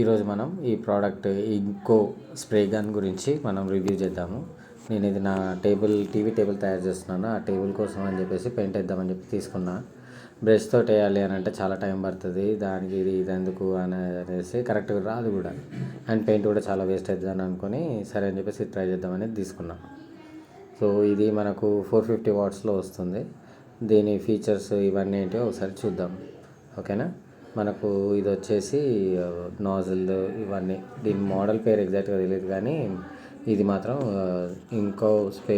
ఈరోజు మనం ఈ ప్రోడక్ట్ ఇంకో స్ప్రే గన్ గురించి మనం రివ్యూ చేద్దాము. నేను ఇది నా టేబుల్ టీవీ టేబుల్ తయారు చేస్తున్నాను. ఆ టేబుల్ కోసం అని చెప్పేసి పెయింట్ వేద్దామని చెప్పి తీసుకున్నా. బ్రష్ తోటి వేయాలి అని అంటే చాలా టైం పడుతుంది. దానికి ఇది ఇది ఎందుకు అని అనేసి కరెక్ట్గా రాదు కూడా. అండ్ పెయింట్ కూడా చాలా వేస్ట్ అవుతుంది అని అనుకొని సరే అని చెప్పేసి ట్రై చేద్దామని తీసుకున్నాను సో ఇది మనకు ఫోర్ ఫిఫ్టీ వాట్స్లో వస్తుంది. దీని ఫీచర్స్ ఇవన్నీ ఏంటో ఒకసారి చూద్దాం. ఓకేనా? మనకు ఇది వచ్చేసి నాజిల్ ఇవన్నీ. దీని మోడల్ పేరు ఎగ్జాక్ట్గా తెలియదు కానీ ఇది మాత్రం ఇంకో స్ప్రే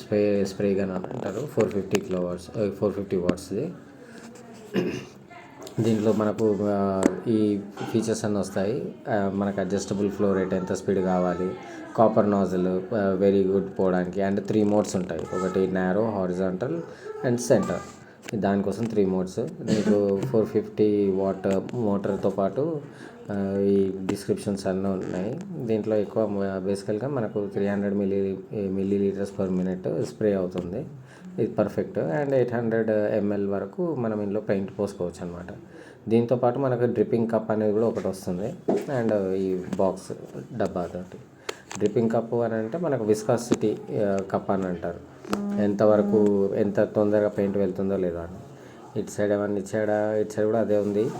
స్ప్రే స్ప్రే గన్ అని అంటారు. Four fifty kilo watts four fifty వాట్స్ది దీంట్లో మనకు ఈ ఫీచర్స్ అన్నీ వస్తాయి. మనకు అడ్జస్టబుల్ ఫ్లో రేట్ ఎంత స్పీడ్ కావాలి. కాపర్ నాజిల్ వెరీ గుడ్ పోవడానికి అండ్ త్రీ మోడ్స్ ఉంటాయి. ఒకటి నారో హారిజాంటల్ అండ్ సెంటర్ దానికోసం త్రీ మోడ్స్ మీకు ఫోర్ ఫిఫ్టీ వాట్ మోటార్తో పాటు ఈ డిస్క్రిప్షన్స్ అన్నీ ఉన్నాయి. దీంట్లో ఎక్కువ బేసికల్గా మనకు three hundred milli millilitres per minute spray అవుతుంది. ఇది perfect and eight hundred ML వరకు మనం ఇందులో పెయింట్ పోసుకోవచ్చు అనమాట దీంతో పాటు మనకు డ్రిప్పింగ్ కప్ అనేది కూడా ఒకటి వస్తుంది. అండ్ ఈ బాక్స్ డబ్బా తోటి డ్రిప్పింగ్ కప్ అని అంటే మనకు విస్కాసిటీ కప్ అని అంటారు. ఎంతవరకు ఎంత తొందరగా పెయింట్ వెళ్తుందో లేదో అని. ఇటు సైడ్ ఏమన్నా ఇటు సైడ్ ఇటు సైడ్ కూడా అదే ఉంది.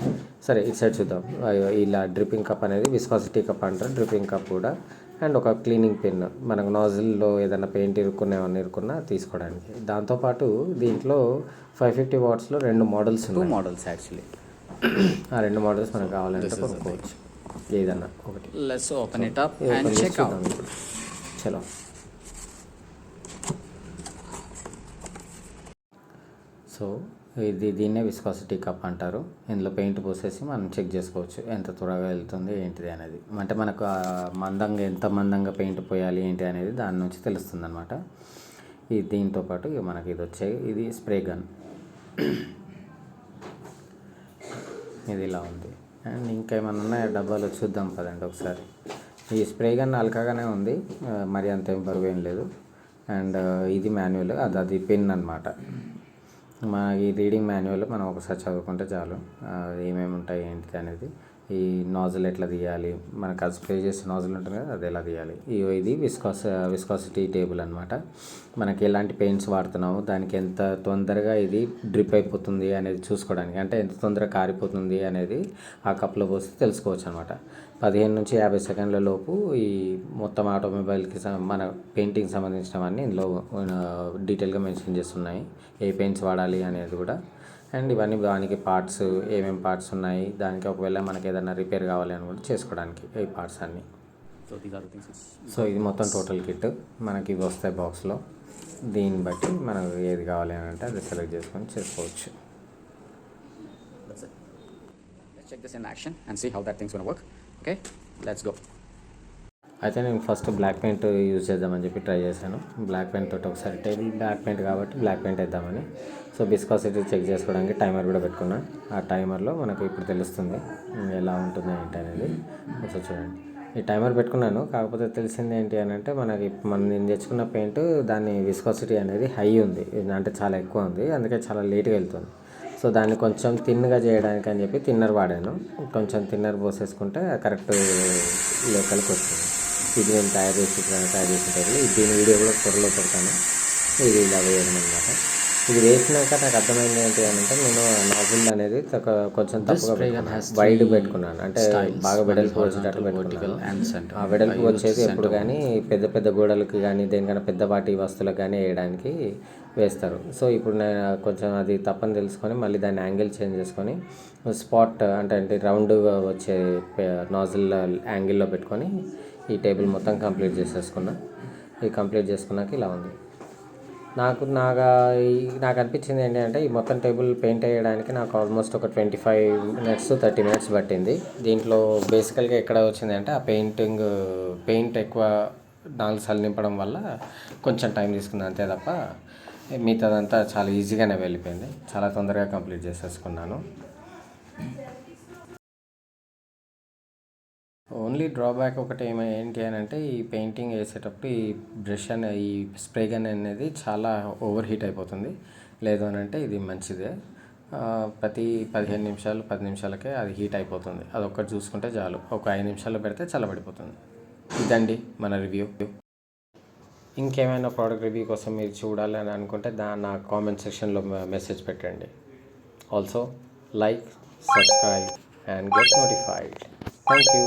సరే ఇటు సైడ్ చూద్దాం. అయ్యో ఇలా డ్రిప్పింగ్ కప్ అనేది విస్కాసిటీ కప్ అంటారు డ్రిప్పింగ్ కప్ కూడా. అండ్ ఒక క్లీనింగ్ పెన్ మనకు నాజిల్లో ఏదైనా పెయింట్ ఇరుక్కున్నా ఏమన్నా ఇరుక్కున్నా తీసుకోవడానికి. దాంతోపాటు దీంట్లో ఫైవ్ ఫిఫ్టీ వాట్స్లో రెండు మోడల్స్ టూ ఉన్నాయి. మోడల్స్ యాక్చువల్లీ ఆ రెండు మోడల్స్ మనకు కావాలంటే కొనుక్కోవచ్చు. ఏదన్నా ఒకటి. Let's open it up and check out. చలో. సో ఇది దీన్నే విస్కాసిటీ కప్ అంటారు. ఇందులో పెయింట్ పోసేసి మనం చెక్ చేసుకోవచ్చు. ఎంత త్వరగా వెళ్తుంది ఏంటిది అనేది. అంటే మనకు మందంగా ఎంత మందంగా పెయింట్ పోయాలి ఏంటి అనేది దాని నుంచి తెలుస్తుంది అనమాట ఈ దీంతో పాటు ఇక మనకి ఇది వచ్చే ఇది స్ప్రే గన్ ఇది ఇలా ఉంది. అండ్ ఇంకేమైనా ఏమన్నా డబ్బాలు చూద్దాం పదండి ఒకసారి. ఈ స్ప్రే గన్ అలకగానే ఉంది. మరి అంత ఏం బరువు ఏం లేదు. అండ్ ఇది మాన్యువల్ అది అది పిన్ అనమాట మన ఈ రీడింగ్ మాన్యువల్ మనం ఒకసారి చదువుకుంటే చాలు. ఏమేమి ఉంటాయి ఏంటిది అనేది. ఈ నాజిల్ ఎట్లా తీయాలి? మనకు అది స్ప్రే చేసే నాజిల్ ఉంటుంది కదా అది ఎలా తీయాలి? ఇది విస్కాస్ విస్కాసిటీ టేబుల్ అనమాట మనకి ఎలాంటి పెయింట్స్ వాడుతున్నాము దానికి ఎంత తొందరగా ఇది డ్రిప్ అయిపోతుంది అనేది చూసుకోవడానికి అంటే ఎంత తొందరగా కారిపోతుంది అనేది ఆ కప్లో పోస్తే తెలుసుకోవచ్చు అనమాట పదిహేను నుంచి యాభై సెకండ్ల లోపు ఈ మొత్తం ఆటోమొబైల్కి మన పెయింటింగ్ సంబంధించినవన్నీ ఇందులో డీటెయిల్గా మెన్షన్ చేస్తున్నాయి. ఏ పెయింట్స్ వాడాలి అనేది కూడా అండ్ ఇవన్నీ దానికి పార్ట్స్ ఏమేమి పార్ట్స్ ఉన్నాయి దానికి ఒకవేళ మనకి ఏదైనా రిపేర్ కావాలి అని కూడా చేసుకోవడానికి ఈ పార్ట్స్ అన్నీ. సో ఇది మొత్తం టోటల్ కిట్ మనకి ఇవి వస్తాయి బాక్స్లో దీన్ని బట్టి మనకు ఏది కావాలి అని అంటే అది సెలెక్ట్ చేసుకొని చేసుకోవచ్చు. Check this in action and see how that thing's gonna work. Okay, let's go. అయితే నేను ఫస్ట్ బ్లాక్ పెయింట్ యూజ్ చేద్దామని చెప్పి ట్రై చేశాను. బ్లాక్ పెయింట్ తోటి ఒకసారి టేబుల్ బ్లాక్ పెయింట్ కాబట్టి బ్లాక్ పెయింట్ వేద్దామని. సో బిస్కాసిటీ చెక్ చేసుకోవడానికి టైమర్ కూడా పెట్టుకున్నాను ఆ టైమర్లో మనకు ఇప్పుడు తెలుస్తుంది ఎలా ఉంటుంది ఏంటి అనేది. ఒకసారి చూడండి. ఈ టైమర్ పెట్టుకున్నాను. కాకపోతే తెలిసింది ఏంటి అని అంటే మనకి మనం నేను తెచ్చుకున్న పెయింట్ దాని విస్కాసిటీ అనేది హై ఉంది. ఇది అంటే చాలా ఎక్కువ ఉంది. అందుకే చాలా లేట్గా వెళ్తుంది. సో దాన్ని కొంచెం తిన్నగా చేయడానికి అని చెప్పి తిన్నర్ వాడాను. కొంచెం తిన్నర్ పోసేసుకుంటే కరెక్ట్ లోకల్కి వస్తుంది. ఇది నేను తయారు చేసి తయారు చేసిన టైంలో దీని వీడియో కూడా త్వరలో పెడతాను. ఇది ఇలా వేయడం అనమాట ఇది వేసినాక నాకు అర్థమైంది ఏంటి అని అంటే నేను నాజిల్ అనేది కొంచెం తప్పుగా. వైడ్ పెట్టుకున్నాను. అంటే బాగా వెడల్పు వచ్చేటట్టు పెట్టుకున్నాను. ఆ వెడల్పు వచ్చేది ఎప్పుడు కానీ పెద్ద పెద్ద గోడలకు కానీ దేనికైనా పెద్దపాటి వస్తువులకు కానీ వేయడానికి వేస్తారు. సో ఇప్పుడు నేను కొంచెం అది తప్పని తెలుసుకొని మళ్ళీ దాన్ని యాంగిల్ చేంజ్ చేసుకొని స్పాట్ అంటే అంటే రౌండ్గా వచ్చే నాజిల్ యాంగిల్లో పెట్టుకొని ఈ టేబుల్ మొత్తం కంప్లీట్ చేసేసుకున్నా. ఇది కంప్లీట్ చేసుకున్నాక ఇలా ఉంది. నాకు నాగా ఈ- నాకు అనిపించింది ఏంటి అంటే ఈ మొత్తం టేబుల్ పెయింట్ వేయడానికి నాకు ఆల్మోస్ట్ ఒక twenty five minutes thirty minutes పట్టింది. దీంట్లో బేసికల్గా ఎక్కడ వచ్చింది అంటే ఆ పెయింటింగ్ పెయింట్ ఎక్కువ నాలుగు సార్లు నింపడం వల్ల కొంచెం టైం తీసుకుంది అంతే తప్ప మిగతాదంతా చాలా ఈజీగానే వెళ్ళిపోయింది. చాలా తొందరగా కంప్లీట్ చేసేసుకున్నాను. ఓన్లీ డ్రాబ్యాక్ ఒకటి ఏమి ఏంటి అని అంటే ఈ పెయింటింగ్ వేసేటప్పుడు ఈ బ్రష్ అనే ఈ స్ప్రే గన్ అనేది చాలా ఓవర్ హీట్ అయిపోతుంది. లేదు అని అంటే ఇది మంచిదే. ప్రతి పదిహేను నిమిషాలు పది నిమిషాలకే అది హీట్ అయిపోతుంది. అది ఒక్కటి చూసుకుంటే చాలు. ఒక ఐదు నిమిషాలు పెడితే చల్లబడిపోతుంది. ఇదండి మన రివ్యూ ఇంకేమైనా ప్రోడక్ట్ రివ్యూ కోసం మీరు చూడాలని అనుకుంటే దా నా కామెంట్ సెక్షన్లో మెసేజ్ పెట్టండి. Also like subscribe and get notified thank you